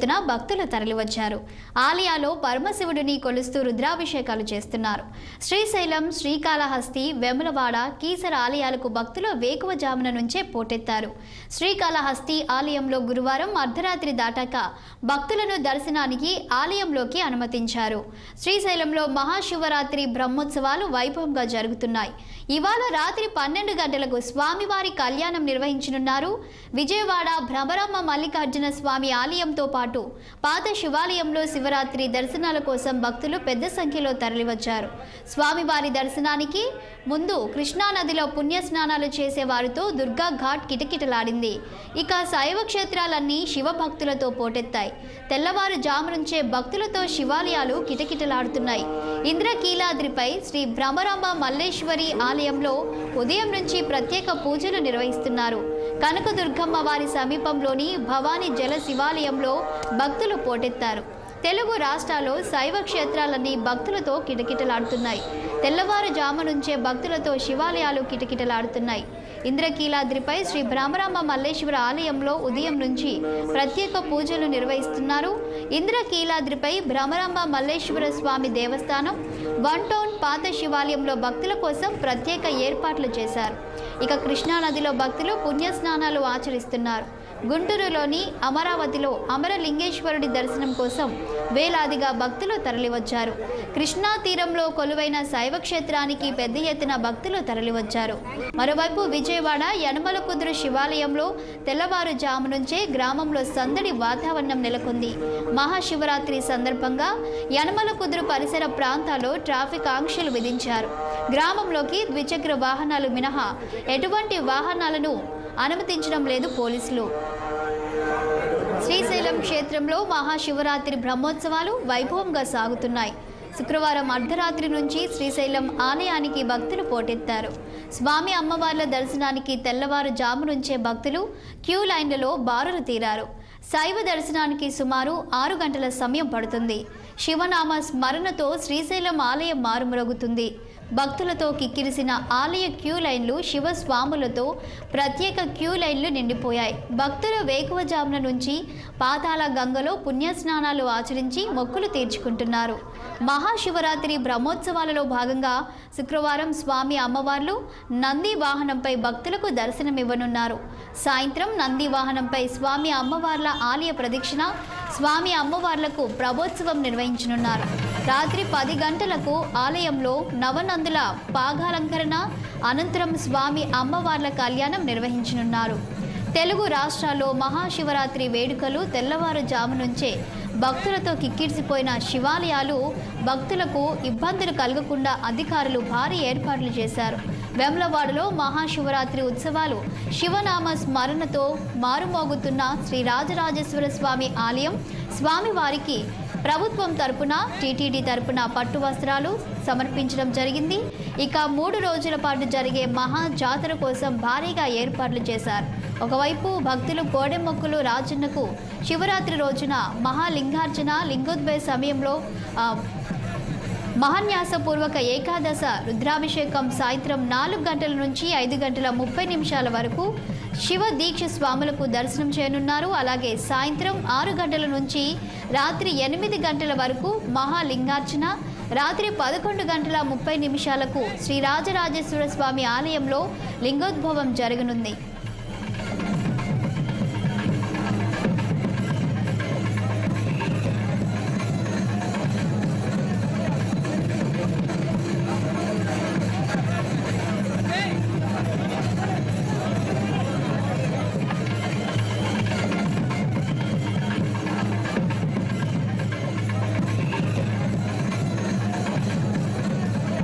ఎత్తున భక్తులు తరలివచ్చారు. ఆలయాలో పరమశివుడిని కొలుస్తూ రుద్రాభిషేకాలు చేస్తున్నారు. శ్రీశైలం శ్రీకాళహస్తి వెములవాడ కీసర ఆలయాలకు భక్తులు వేకువజామున నుంచే పోటెత్తారు. శ్రీకాళహస్తి ఆలయంలో గురువారం అర్ధరాత్రి దాటాక భక్తులను దర్శనానికి ఆలయంలోకి అనుమతించారు. శ్రీశైలంలో మహాశివరాత్రి బ్రహ్మోత్సవాలు వైభవంగా జరుగుతున్నాయి. ఇవాళ రాత్రి పన్నెండు గంటలకు స్వామివారి కళ్యాణం నిర్వహించనున్నారు. విజయవాడ భ్రమరమ్మ మల్లికార్జున స్వామి ఆలయంతో పాటు పాత శివాలయంలో శివరాత్రి దర్శనాల కోసం భక్తులు పెద్ద సంఖ్యలో తరలివచ్చారు. స్వామివారి దర్శనానికి ముందు కృష్ణానదిలో పుణ్య స్నానాలు చేసే వారితో దుర్గా ఘాట్ కిటకిటలాడింది. ఇక శైవ క్షేత్రాలన్నీ శివభక్తులతో పోటెత్తాయి. తెల్లవారుజాము నుంచే భక్తులతో శివాలయాలు కిటకిటలాడుతున్నాయి. ఇంద్రకీలాద్రిపై శ్రీ భ్రమరాంబ మల్లేశ్వరి ఆలయంలో ఉదయం నుంచి ప్రత్యేక పూజలు నిర్వహిస్తున్నారు. కనకదుర్గమ్మ వారి సమీపంలోని భవానీ జల శివాలయంలో భక్తులు పోటెత్తారు. తెలుగు రాష్ట్రాల్లో శైవ క్షేత్రాలన్నీ భక్తులతో కిటకిటలాడుతున్నాయి. తెల్లవారుజాము నుంచే భక్తులతో శివాలయాలు కిటకిటలాడుతున్నాయి. ఇంద్రకీలాద్రిపై శ్రీ భ్రమరామ మల్లేశ్వర ఆలయంలో ఉదయం నుంచి ప్రత్యేక పూజలు నిర్వహిస్తున్నారు. ఇంద్రకీలాద్రిపై భ్రమరామ మల్లేశ్వర స్వామి దేవస్థానం వన్ టౌన్ పాత శివాలయంలో భక్తుల కోసం ప్రత్యేక ఏర్పాట్లు చేశారు. ఇక కృష్ణానదిలో భక్తులు పుణ్యస్నానాలు ఆచరిస్తున్నారు. గుంటూరులోని అమరావతిలో అమరలింగేశ్వరుడి దర్శనం కోసం వేలాదిగా భక్తులు తరలివచ్చారు. కృష్ణా తీరంలో కొలువైన శైవ క్షేత్రానికి పెద్ద ఎత్తున భక్తులు తరలివచ్చారు. మరోవైపు విజయవాడ యనమల కుదురు శివాలయంలో తెల్లవారుజాము నుంచే గ్రామంలో సందడి వాతావరణం నెలకొంది. మహాశివరాత్రి సందర్భంగా యనమల కుదురు పరిసర ప్రాంతాల్లో ట్రాఫిక్ ఆంక్షలు విధించారు. గ్రామంలోకి ద్విచక్ర వాహనాలు మినహా ఎటువంటి వాహనాలను అనుమతించడం లేదు పోలీసులు. శ్రీశైలం క్షేత్రంలో మహాశివరాత్రి బ్రహ్మోత్సవాలు వైభవంగా సాగుతున్నాయి. శుక్రవారం అర్ధరాత్రి నుంచి శ్రీశైలం ఆలయానికి భక్తులు పోటెత్తారు. స్వామి అమ్మవార్ల దర్శనానికి తెల్లవారుజాము నుంచే భక్తులు క్యూ లైన్లలో బారులు తీరారు. శైవ దర్శనానికి సుమారు ఆరు గంటల సమయం పడుతుంది. శివనామ స్మరణతో శ్రీశైలం ఆలయం మారుమ్రోగుతుంది. భక్తులతో కిక్కిరిసిన ఆలయ క్యూ లైన్లు శివస్వాములతో ప్రత్యేక క్యూ లైన్లు నిండిపోయాయి. భక్తులు వేకువజామున నుంచి పాతాళ గంగలో పుణ్యస్నానాలు ఆచరించి మొక్కులు తీర్చుకుంటున్నారు. మహాశివరాత్రి బ్రహ్మోత్సవాలలో భాగంగా శుక్రవారం స్వామి అమ్మవార్లు నంది వాహనంపై భక్తులకు దర్శనమివ్వనున్నారు. సాయంత్రం నంది వాహనంపై స్వామి అమ్మవార్ల ఆలయ ప్రదక్షిణ స్వామి అమ్మవార్లకు ప్రభోత్సవం నిర్వహించనున్నారు. రాత్రి పది గంటలకు ఆలయంలో నవనందుల పాగాలంకరణ అనంతరం స్వామి అమ్మవార్ల కళ్యాణం నిర్వహించనున్నారు. తెలుగు రాష్ట్రాల్లో మహాశివరాత్రి వేడుకలు తెల్లవారుజాము నుంచే భక్తులతో కిక్కిరిసిపోయిన శివాలయాలు భక్తులకు ఇబ్బందులు కలగకుండా అధికారులు భారీ ఏర్పాట్లు చేశారు. వెమ్లవాడలో మహాశివరాత్రి ఉత్సవాలు శివనామ స్మరణతో మారుమోగుతున్న శ్రీ రాజరాజేశ్వర స్వామి ఆలయం స్వామివారికి ప్రభుత్వం తరపున టీటీడీ తరపున పట్టు వస్త్రాలు సమర్పించడం జరిగింది. ఇక మూడు రోజుల పాటు జరిగే మహా జాతర కోసం భారీగా ఏర్పాట్లు చేశారు. ఒకవైపు భక్తులు కోడెమొక్కులు రాజన్నకు శివరాత్రి రోజున మహాలింగార్చన లింగోద్భయ సమయంలో మహాన్యాసపూర్వక ఏకాదశ రుద్రాభిషేకం సాయంత్రం నాలుగు గంటల నుంచి ఐదు గంటల ముప్పై నిమిషాల వరకు శివ దీక్ష స్వాములకు దర్శనం చేయనున్నారు. అలాగే సాయంత్రం ఆరు గంటల నుంచి రాత్రి ఎనిమిది గంటల వరకు మహాలింగార్చన రాత్రి పదకొండు గంటల ముప్పై నిమిషాలకు శ్రీ రాజరాజేశ్వర స్వామి ఆలయంలో లింగోద్భవం జరగనుంది.